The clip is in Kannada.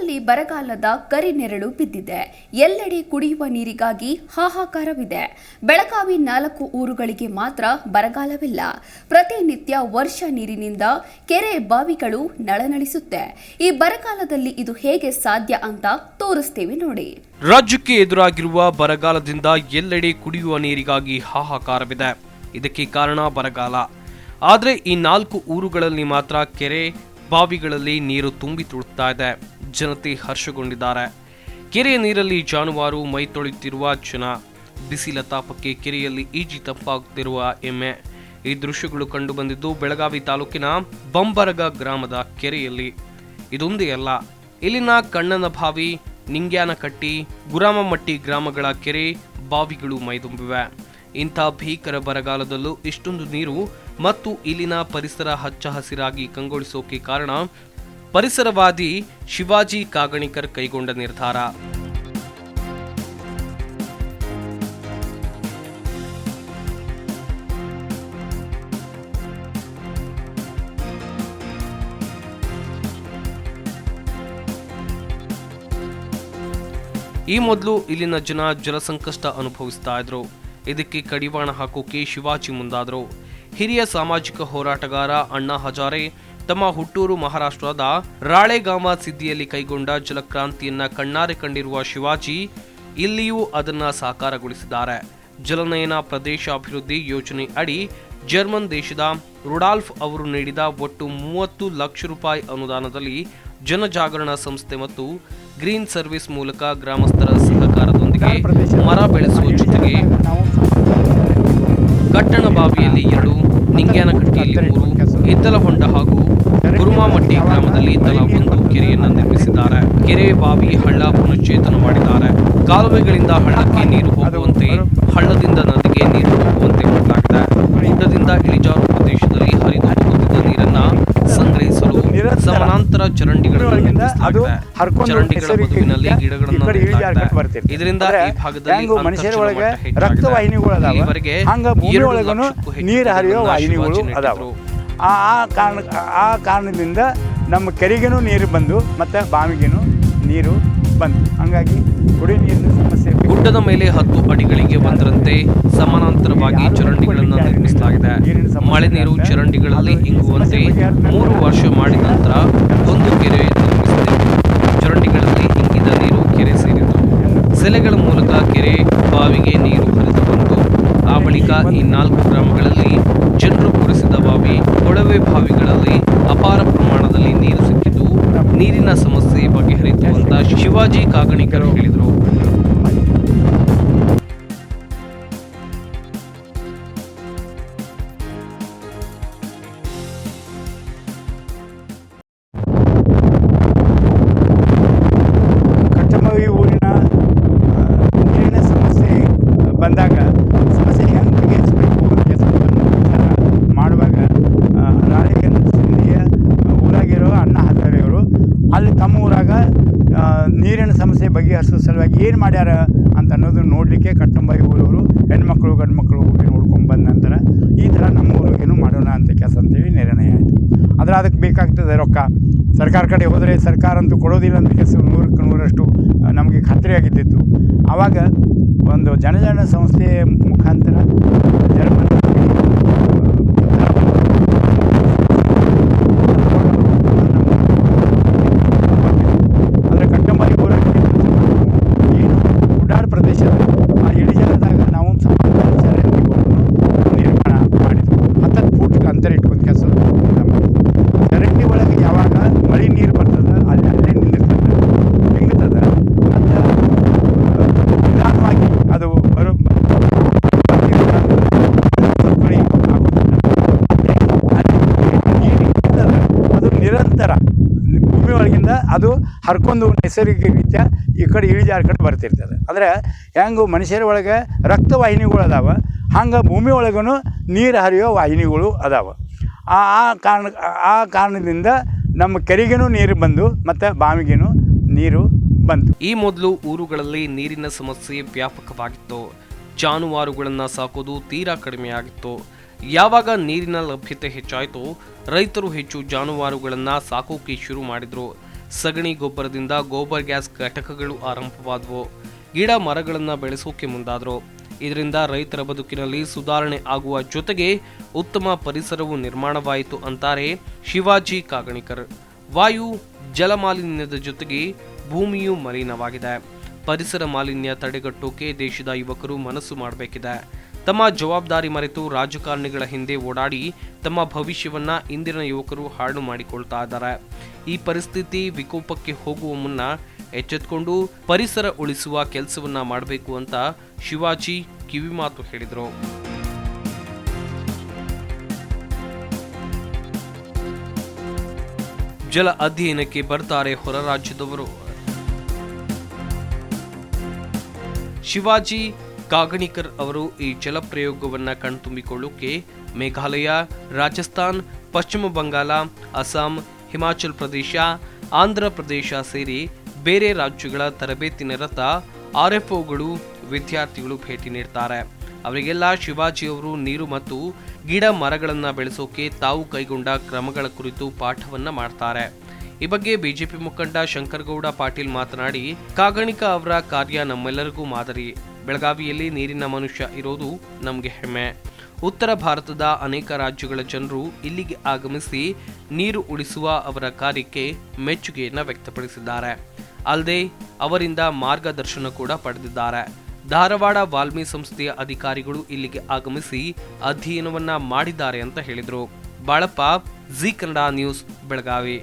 ರಾಜ್ಯದಲ್ಲಿ ಬರಗಾಲದ ಕರಿನೆರಳು ಬಿದ್ದಿದೆ. ಎಲ್ಲೆಡೆ ಕುಡಿಯುವ ನೀರಿಗಾಗಿ ಹಾಹಾಕಾರವಿದೆ. ಬೆಳಗಾವಿ ನಾಲ್ಕು ಊರುಗಳಿಗೆ ಮಾತ್ರ ಬರಗಾಲವಿಲ್ಲ. ಪ್ರತಿನಿತ್ಯ ವರ್ಷ ನೀರಿನಿಂದ ಕೆರೆ ಬಾವಿಗಳು ನಳನಳಿಸುತ್ತೆ. ಈ ಬರಗಾಲದಲ್ಲಿ ಇದು ಹೇಗೆ ಸಾಧ್ಯ ಅಂತ ತೋರಿಸ್ತೀವಿ ನೋಡಿ. ರಾಜ್ಯಕ್ಕೆ ಎದುರಾಗಿರುವ ಬರಗಾಲದಿಂದ ಎಲ್ಲೆಡೆ ಕುಡಿಯುವ ನೀರಿಗಾಗಿ ಹಾಹಾಕಾರವಿದೆ. ಇದಕ್ಕೆ ಕಾರಣ ಬರಗಾಲ. ಆದರೆ ಈ ನಾಲ್ಕು ಊರುಗಳಲ್ಲಿ ಮಾತ್ರ ಕೆರೆ ಬಾವಿಗಳಲ್ಲಿ ನೀರು ತುಂಬಿ ತುಳುಕ್ತಾ ಇದೆ. ಜನತೆ ಹರ್ಷಗೊಂಡಿದ್ದಾರೆ. ಕೆರೆಯ ನೀರಲ್ಲಿ ಜಾನುವಾರು ಮೈ ತೊಳೆಯುತ್ತಿರುವ ಜನ ಬಿಸಿಲ ತಾಪಕ್ಕೆ ಕೆರೆಯಲ್ಲಿ ಈಜಿ ತಪ್ಪಾಗುತ್ತಿರುವ ಎಮ್ಮೆ ಈ ದೃಶ್ಯಗಳು ಕಂಡುಬಂದಿದ್ದು ಬೆಳಗಾವಿ ತಾಲೂಕಿನ ಬಂಬರಗ ಗ್ರಾಮದ ಕೆರೆಯಲ್ಲಿ. ಇದೊಂದೇ ಅಲ್ಲ, ಇಲ್ಲಿನ ಕಣ್ಣನ ಬಾವಿ ನಿಂಗ್ಯಾನಕಟ್ಟಿ ಗುರಾಮಮಟ್ಟಿ ಗ್ರಾಮಗಳ ಕೆರೆ, ಬಾವಿಗಳು ಮೈದುಂಬಿವೆ. ಇಂಥ ಭೀಕರ ಬರಗಾಲದಲ್ಲೂ ಇಷ್ಟೊಂದು ನೀರು ಮತ್ತು ಇಲ್ಲಿನ ಪರಿಸರ ಹಚ್ಚ ಹಸಿರಾಗಿ ಕಂಗೊಳಿಸೋಕೆ ಕಾರಣ ಪರಿಸರವಾದಿ ಶಿವಾಜಿ ಕಾಗಣಿಕರ್ ಕೈಗೊಂಡ ನಿರ್ಧಾರ. ಈ ಮೊದಲು ಇಲ್ಲಿನ ಜನ ಜಲಸಂಕಷ್ಟ ಅನುಭವಿಸ್ತಾ ಇದ್ರು. ಇದಕ್ಕೆ ಕಡಿವಾಣ ಹಾಕೋಕೆ ಶಿವಾಜಿ ಮುಂದಾದ್ರು. ಹಿರಿಯ ಸಾಮಾಜಿಕ ಹೋರಾಟಗಾರ ಅಣ್ಣಾ ಹಜಾರೆ ತಮ್ಮ ಹುಟ್ಟೂರು ಮಹಾರಾಷ್ಟ್ರದ ರಾಳೆಗಾಮ ಸಿದ್ಧಿಯಲ್ಲಿ ಕೈಗೊಂಡ ಜಲಕ್ರಾಂತಿಯನ್ನ ಕಣ್ಣಾರೆ ಕಂಡಿರುವ ಶಿವಾಜಿ ಇಲ್ಲಿಯೂ ಅದನ್ನ ಸಾಕಾರಗೊಳಿಸಿದ್ದಾರೆ. ಜಲನಯನ ಪ್ರದೇಶ ಅಭಿವೃದ್ಧಿ ಯೋಜನೆ ಅಡಿ ಜರ್ಮನ್ ದೇಶದ ರುಡಾಲ್ಫ್ ಅವರು ನೀಡಿದ ಒಟ್ಟು ಮೂವತ್ತು ಲಕ್ಷ ರೂಪಾಯಿ ಅನುದಾನದಲ್ಲಿ ಜನಜಾಗರಣ ಸಂಸ್ಥೆ ಮತ್ತು ಗ್ರೀನ್ ಸರ್ವಿಸ್ ಮೂಲಕ ಗ್ರಾಮಸ್ಥರ ಸಹಕಾರದೊಂದಿಗೆ ಮರ ಬೆಳೆಸುವ ಜೊತೆಗೆ ಕಟ್ಟಣ ಬಾವಿಯಲ್ಲಿ ಎರಡು ನಿಂಗ್ಯಾನಕಟ್ಟಿಯಲ್ಲಿ ಮೂರು ಇದ್ದಲಹೊಂಡ ಹಾಗೂ ಗುರುಮಾಮಟ್ಟಿ ಗ್ರಾಮದಲ್ಲಿ ತಲಾ ಒಂದು ಕೆರೆಯನ್ನು ನಿರ್ಮಿಸಿದ್ದಾರೆ. ಕೆರೆ ಬಾವಿ ಹಳ್ಳ ಪುನಶ್ಚೇತನ ಮಾಡಿದ್ದಾರೆ. ಕಾಲುವೆಗಳಿಂದ ಹಳ್ಳಕ್ಕೆ ನೀರು ಹೋಗುವಂತೆ ಹಳ್ಳದಿಂದ ನದಿಗೆ ನೀರು ಹೋಗುವಂತೆ ಮಾಡಲಾಗಿದೆ ಗುಡ್ಡದಿಂದ ಇಳಿಜಾರು ಪ್ರದೇಶದಲ್ಲಿ ಸಮಾನಾಂತರ ಚರಂಡಿಗಳು ಅದು ಚರಂಡಿಗಳ ಬದುವಿನಲ್ಲಿ ಗಿಡಗಳನ್ನು. ಇದರಿಂದ ಈ ಭಾಗದಲ್ಲಿ ಮನುಷ್ಯರ ಒಳಗೆ ಇಲ್ಲಿವರೆಗೆ ಲಕ್ಷಕ್ಕೂ ಹೆಚ್ಚು ನೀರು ಹರಿಯೋ ವಾಹಿನಿಗಳು ಅದಾವ. ಆ ಆ ಕಾರಣ ಆ ಕಾರಣದಿಂದ ನಮ್ಮ ಕೆರೆಗೇನು ನೀರು ಬಂದು ಮತ್ತೆ ಬಾವಿಗೇನು ನೀರು ಬಂತು. ಹಂಗಾಗಿ ಕುಡಿ ನೀರಿನ ಸಮಸ್ಯೆ ಗುಡ್ಡದ ಮೇಲೆ ಹತ್ತು ಅಡಿಗಳಿಗೆ ಬಂದರಂತೆ ಸಮಾನಾಂತರವಾಗಿ ಚರಂಡಿಗಳನ್ನು ನಿರ್ಮಿಸಲಾಗಿದೆ. ಮಳೆ ನೀರು ಚರಂಡಿಗಳಲ್ಲಿ ಇಂಗುವಂತೆ ಮೂರು ವರ್ಷ ಮಾಡಿದ ನಂತರ ಒಂದು ಕೆರೆ ನಿರ್ಮಿಸಿದೆ. ಚರಂಡಿಗಳಲ್ಲಿ ಇಂಗಿದ ನೀರು ಕೆರೆ ಸೇರಿತು. ಸೆಲೆಗಳ ಮೂಲಕ ಕೆರೆ ಬಾವಿಗೆ ನೀರು ಹರಿದು ಬಂತು. ಆ ಬಳಿಕ ಈ ನಾಲ್ಕು ಗ್ರಾಮಗಳಲ್ಲಿ ಜನರು ಕುರಿಸಿದ ಬಾವಿ ಕೊಳವೆ ಬಾವಿಗಳಲ್ಲಿ ಅಪಾರ ಪ್ರಮಾಣದಲ್ಲಿ ನೀರು ಸಿಕ್ಕಿದ್ದು ನೀರಿನ ಸಮಸ್ಯೆ ಬಗೆಹರಿತು ಅಂತ ಶಿವಾಜಿ ಕಾಗಣಿಕರು ಹೇಳಿದರು. ಸಲುವಾಗಿ ಏನು ಮಾಡ್ಯಾರ ಅಂತ ಅನ್ನೋದು ನೋಡಲಿಕ್ಕೆ ಕಟ್ಟಂಬಾಯಿ ಊರವರು, ಹೆಣ್ಮಕ್ಳು ಗಂಡು ಮಕ್ಕಳು ಹೋಗಿ ನೋಡ್ಕೊಂಡು ಬಂದ ನಂತರ ಈ ಥರ ನಮ್ಮ ಊರಿಗೇನು ಮಾಡೋಣ ಅಂತ ಕೆಲಸ ಅಂತೇಳಿ ನಿರ್ಣಯ ಆಯಿತು. ಆದರೆ ಅದಕ್ಕೆ ಬೇಕಾಗ್ತದೆ ರೊಕ್ಕ. ಸರ್ಕಾರ ಕಡೆ ಹೋದರೆ ಸರ್ಕಾರ ಅಂತೂ ಕೊಡೋದಿಲ್ಲ ಅಂತ ಕೆಲಸ ನೂರಕ್ಕೆ ನೂರಷ್ಟು ನಮಗೆ ನಮಗೆ ಖಾತ್ರಿಯಾಗಿದ್ದಿತ್ತು. ಆವಾಗ ಒಂದು ಜನಜನ ಸಂಸ್ಥೆಯ ಮುಖಾಂತರ ಜರ್ಮನ್ ಆದರೆ ಕಟ್ಟಂಬಾಯಿ ಊರಲ್ಲಿ ಏನು ಉಡಾಡ್ ಪ್ರದೇಶ ಆ ಇಳಿಜಾರದಾಗ ನಾವು ಸಮಾನ ಚರಂಡಿ ಕೊಟ್ಟು ನಿರ್ಮಾಣ ಮಾಡಿದ್ವು ಹತ್ತತ್ತು ಫೂಟ್ ಅಂತರ ಇಟ್ಕೊಂಡು ಕೆಲಸ ಚರಂಡಿ ಒಳಗೆ ಯಾವಾಗ ಮಳೆ ನೀರು ಬರ್ತದೆ ಅಲ್ಲಿ ಅಲ್ಲೇ ನಿಲ್ಲಿರ್ತದೆ ಹಿಂಗ್ತದೆ ಮತ್ತು ನಿಧಾನವಾಗಿ ಅದು ಬರೋ ಸವಕಳಿ ಆಗೋದಿಲ್ಲ. ಅಲ್ಲಿ ನೀರು ಇರ್ತದೆ, ಅದು ನಿರಂತರ ಭೂಮಿ ಒಳಗಿಂದ ಅದು ಹರ್ಕೊಂಡು ನೈಸರ್ಗಿಕ ರೀತಿಯ ಈ ಕಡೆ ಇಳಿಜಾರ ಕಡೆ ಬರ್ತಿರ್ತದೆ. ಅಂದರೆ ಹೆಂಗೆ ಮನುಷ್ಯರ ಒಳಗೆ ರಕ್ತವಾಹಿನಿಗಳು ಅದಾವೆ, ಹಂಗೆ ಭೂಮಿ ಒಳಗೂ ನೀರು ಹರಿಯೋ ವಾಹಿನಿಗಳು ಅದಾವೆ. ಆ ಆ ಕಾರಣ, ಆ ಕಾರಣದಿಂದ ನಮ್ಮ ಕೆರೆಗೇನು ನೀರು ಬಂದು ಮತ್ತು ಬಾವಿಗೇನು ನೀರು ಬಂತು. ಈ ಮೊದಲು ಊರುಗಳಲ್ಲಿ ನೀರಿನ ಸಮಸ್ಯೆ ವ್ಯಾಪಕವಾಗಿತ್ತು. ಜಾನುವಾರುಗಳನ್ನು ಸಾಕೋದು ತೀರಾ ಕಡಿಮೆಯಾಗಿತ್ತು ಯಾವಾಗ ನೀರಿನ ಲಭ್ಯತೆ ಹೆಚ್ಚಾಯಿತು ರೈತರು ಹೆಚ್ಚು ಜಾನುವಾರುಗಳನ್ನು ಸಾಕೋಕೆ ಶುರು ಮಾಡಿದ್ರು. ಸಗಣಿ ಗೊಬ್ಬರದಿಂದ ಗೋಬರ್ ಗ್ಯಾಸ್ ಘಟಕಗಳು ಆರಂಭವಾದವು. ಗಿಡ ಮರಗಳನ್ನು ಬೆಳೆಸೋಕೆ ಮುಂದಾದರು. ಇದರಿಂದ ರೈತರ ಬದುಕಿನಲ್ಲಿ ಸುಧಾರಣೆ ಆಗುವ ಜೊತೆಗೆ ಉತ್ತಮ ಪರಿಸರವು ನಿರ್ಮಾಣವಾಯಿತು ಅಂತಾರೆ ಶಿವಾಜಿ ಕಾಗಣಿಕರ್. ವಾಯು ಜಲ ಮಾಲಿನ್ಯದ ಜೊತೆಗೆ ಭೂಮಿಯೂ ಮಲಿನವಾಗಿದೆ. ಪರಿಸರ ಮಾಲಿನ್ಯ ತಡೆಗಟ್ಟೋಕೆ ದೇಶದ ಯುವಕರು ಮನಸ್ಸು ಮಾಡಬೇಕಿದೆ. ತಮ್ಮ ಜವಾಬ್ದಾರಿ ಮರೆತು ರಾಜಕಾರಣಿಗಳ ಹಿಂದೆ ಓಡಾಡಿ ತಮ್ಮ ಭವಿಷ್ಯವನ್ನ ಇಂದಿನ ಯುವಕರು ಹಾಳು ಮಾಡಿಕೊಳ್ತಾ ಇದ್ದಾರೆ. ಈ ಪರಿಸ್ಥಿತಿ ವಿಕೋಪಕ್ಕೆ ಹೋಗುವ ಮುನ್ನ ಎಚ್ಚೆತ್ಕೊಂಡು ಪರಿಸರ ಉಳಿಸುವ ಕೆಲಸವನ್ನ ಮಾಡಬೇಕು ಅಂತ ಶಿವಾಜಿ ಕಿವಿಮಾತು ಹೇಳಿದರು. ಜಲ ಅಧ್ಯಯನಕ್ಕೆ ಬರ್ತಾರೆ ಹೊರ ರಾಜ್ಯದವರು. ಶಿವಾಜಿ ಕಾಗಣಿಕರ್ ಅವರು ಈ ಜಲಪ್ರಯೋಗವನ್ನು ಕಣ್ತುಂಬಿಕೊಳ್ಳೋಕೆ ಮೇಘಾಲಯ, ರಾಜಸ್ಥಾನ್, ಪಶ್ಚಿಮ ಬಂಗಾಳ, ಅಸ್ಸಾಂ, ಹಿಮಾಚಲ್ ಪ್ರದೇಶ, ಆಂಧ್ರ ಪ್ರದೇಶ ಸೇರಿ ಬೇರೆ ರಾಜ್ಯಗಳ ತರಬೇತಿ ನಿರತ ಆರ್ಎಫ್ಒಗಳು ವಿದ್ಯಾರ್ಥಿಗಳು ಭೇಟಿ ನೀಡ್ತಾರೆ. ಅವರಿಗೆಲ್ಲ ಶಿವಾಜಿಯವರು ನೀರು ಮತ್ತು ಗಿಡ ಮರಗಳನ್ನು ಬೆಳೆಸೋಕೆ ತಾವು ಕೈಗೊಂಡ ಕ್ರಮಗಳ ಕುರಿತು ಪಾಠವನ್ನ ಮಾಡ್ತಾರೆ. ಈ ಬಗ್ಗೆ ಬಿಜೆಪಿ ಮುಖಂಡ ಶಂಕರಗೌಡ ಪಾಟೀಲ್ ಮಾತನಾಡಿ, ಕಾಗಣಿಕ ಅವರ ಕಾರ್ಯ ನಮ್ಮೆಲ್ಲರಿಗೂ ಮಾದರಿ. ಬೆಳಗಾವಿಯಲ್ಲಿ ನೀರಿನ ಮನುಷ್ಯ ಇರೋದು ನಮಗೆ ಹೆಮ್ಮೆ. ಉತ್ತರ ಭಾರತದ ಅನೇಕ ರಾಜ್ಯಗಳ ಜನರು ಇಲ್ಲಿಗೆ ಆಗಮಿಸಿ ನೀರು ಉಳಿಸುವ ಅವರ ಕಾರ್ಯಕ್ಕೆ ಮೆಚ್ಚುಗೆಯನ್ನು ವ್ಯಕ್ತಪಡಿಸಿದ್ದಾರೆ. ಅಲ್ಲದೆ ಅವರಿಂದ ಮಾರ್ಗದರ್ಶನ ಕೂಡ ಪಡೆದಿದ್ದಾರೆ. ಧಾರವಾಡ ವಾಲ್ಮಿ ಸಂಸ್ಥೆಯ ಅಧಿಕಾರಿಗಳು ಇಲ್ಲಿಗೆ ಆಗಮಿಸಿ ಅಧ್ಯಯನವನ್ನ ಮಾಡಿದ್ದಾರೆ ಅಂತ ಹೇಳಿದರು. Balappa, Zee Kannada news, Belagavi.